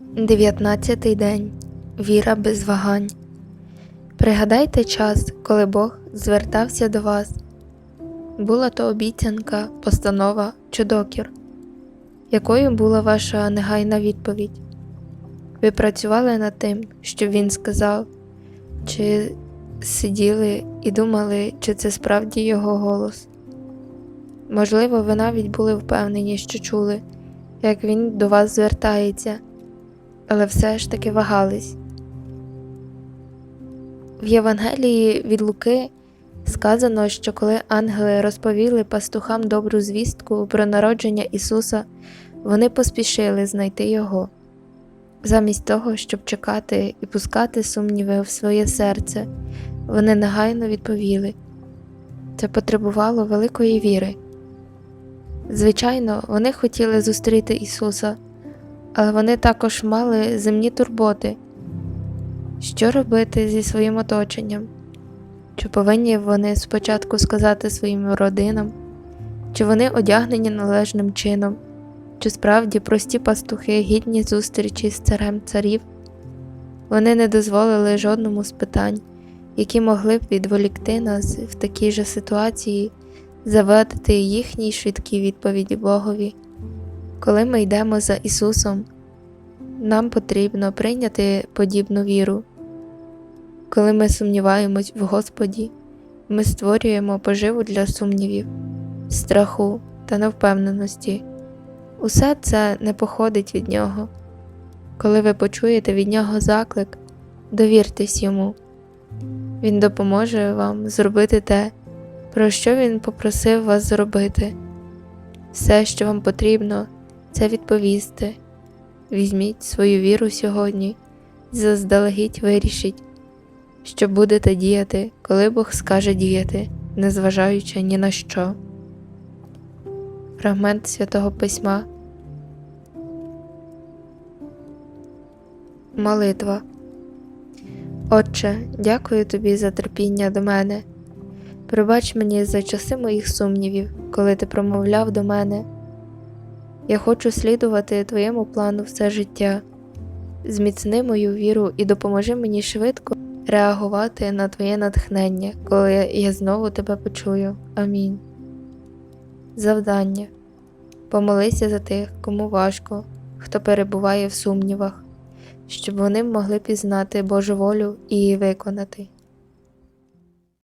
Дев'ятнадцятий день. Віра без вагань. Пригадайте час, коли Бог звертався до вас. Була то обіцянка, постанова чи докір. Якою була ваша негайна відповідь? Ви працювали над тим, що він сказав, чи сиділи і думали, чи це справді його голос? Можливо, ви навіть були впевнені, що чули, як він до вас звертається, але все ж таки вагались. В Євангелії від Луки сказано, що коли ангели розповіли пастухам добру звістку про народження Ісуса, вони поспішили знайти Його. Замість того, щоб чекати і пускати сумніви в своє серце, вони негайно відповіли. Це потребувало великої віри. Звичайно, вони хотіли зустріти Ісуса, але вони також мали земні турботи. Що робити зі своїм оточенням? Чи повинні вони спочатку сказати своїм родинам, чи вони одягнені належним чином, чи справді прості пастухи гідні зустрічі з царем царів? Вони не дозволили жодному з питань, які могли б відволікти нас в такій же ситуації, завадити їхній швидкій відповіді Богові. Коли ми йдемо за Ісусом, нам потрібно прийняти подібну віру. Коли ми сумніваємось в Господі, ми створюємо поживу для сумнівів, страху та невпевненості. Усе це не походить від Нього. Коли ви почуєте від Нього заклик, довіртесь йому. Він допоможе вам зробити те, про що Він попросив вас зробити. Все, що вам потрібно, це відповісти. Візьміть свою віру сьогодні і заздалегідь вирішіть, що будете діяти, коли Бог скаже діяти, незважаючи ні на що. Фрагмент святого Письма. Молитва. Отче, дякую тобі за терпіння до мене. Пробач мені за часи моїх сумнівів, коли ти промовляв до мене. Я хочу слідувати твоєму плану все життя. Зміцни мою віру і допоможи мені швидко реагувати на твоє натхнення, коли я знову тебе почую. Амінь. Завдання. Помолися за тих, кому важко, хто перебуває в сумнівах, щоб вони могли пізнати Божу волю і її виконати.